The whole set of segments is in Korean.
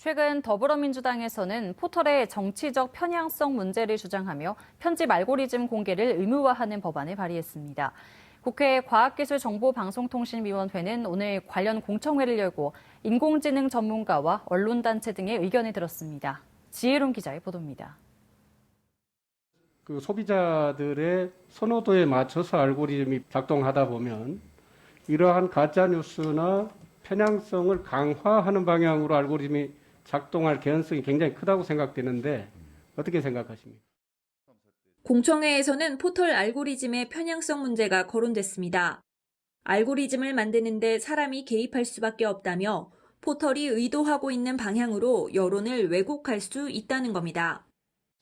최근 더불어민주당에서는 포털의 정치적 편향성 문제를 주장하며 편집 알고리즘 공개를 의무화하는 법안을 발의했습니다. 국회 과학기술정보방송통신위원회는 오늘 관련 공청회를 열고 인공지능 전문가와 언론단체 등의 의견을 들었습니다. 지혜론 기자의 보도입니다. 그 소비자들의 선호도에 맞춰서 알고리즘이 작동하다 보면 이러한 가짜 뉴스나 편향성을 강화하는 방향으로 알고리즘이 작동할 개연성이 굉장히 크다고 생각되는데 어떻게 생각하십니까? 공청회에서는 포털 알고리즘의 편향성 문제가 거론됐습니다. 알고리즘을 만드는데 사람이 개입할 수밖에 없다며 포털이 의도하고 있는 방향으로 여론을 왜곡할 수 있다는 겁니다.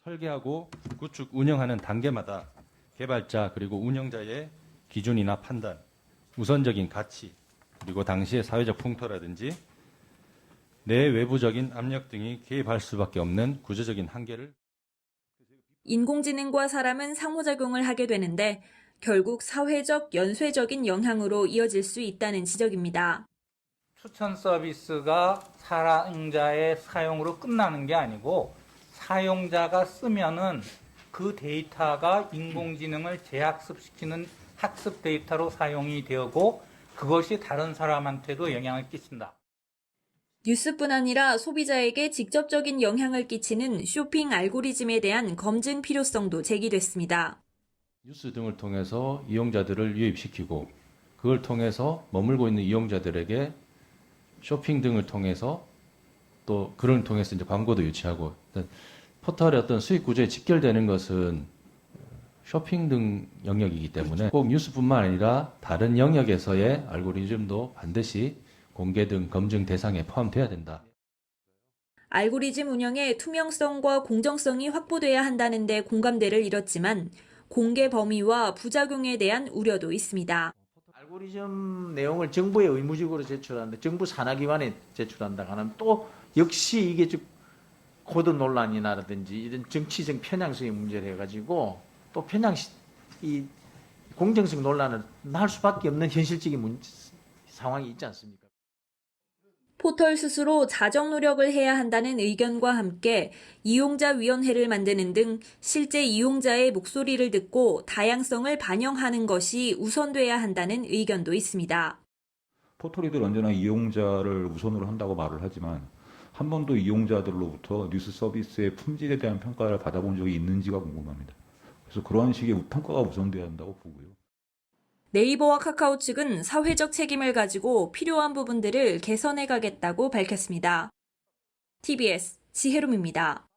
설계하고 구축, 운영하는 단계마다 개발자 그리고 운영자의 기준이나 판단, 우선적인 가치, 그리고 당시의 사회적 풍토라든지 내 외부적인 압력 등이 개입할 수밖에 없는 구조적인 한계를 인공지능과 사람은 상호작용을 하게 되는데 결국 사회적, 연쇄적인 영향으로 이어질 수 있다는 지적입니다. 추천 서비스가 사용자의 사용으로 끝나는 게 아니고 사용자가 쓰면은 그 데이터가 인공지능을 재학습시키는 학습 데이터로 사용이 되고 그것이 다른 사람한테도 영향을 끼친다. 뉴스뿐 아니라 소비자에게 직접적인 영향을 끼치는 쇼핑 알고리즘에 대한 검증 필요성도 제기됐습니다. 뉴스 등을 통해서 이용자들을 유입시키고 그걸 통해서 머물고 있는 이용자들에게 쇼핑 등을 통해서 또 그를 통해서 이제 광고도 유치하고 포털의 어떤 수익 구조에 직결되는 것은 쇼핑 등 영역이기 때문에 꼭 뉴스뿐만 아니라 다른 영역에서의 알고리즘도 반드시 공개 등 검증 대상에 포함돼야 된다. 알고리즘 운영의 투명성과 공정성이 확보돼야 한다는데 공감대를 이뤘지만 공개 범위와 부작용에 대한 우려도 있습니다. 알고리즘 내용을 정부에 의무적으로 제출하는데 정부 산하기관에 제출한다 하면 또 역시 이게 좀 코드 논란이나라든지 이런 정치적 편향성의 문제를 해가지고 또 편향 이 공정성 논란을 날 수밖에 없는 현실적인 문, 상황이 있지 않습니까? 포털 스스로 자정 노력을 해야 한다는 의견과 함께 이용자 위원회를 만드는 등 실제 이용자의 목소리를 듣고 다양성을 반영하는 것이 우선돼야 한다는 의견도 있습니다. 포털이들 언제나 이용자를 우선으로 한다고 말을 하지만 한 번도 이용자들로부터 뉴스 서비스의 품질에 대한 평가를 받아본 적이 있는지가 궁금합니다. 그래서 그러한 식의 평가가 우선돼야 한다고 보고요. 네이버와 카카오 측은 사회적 책임을 가지고 필요한 부분들을 개선해 가겠다고 밝혔습니다. TBS 지혜롬입니다.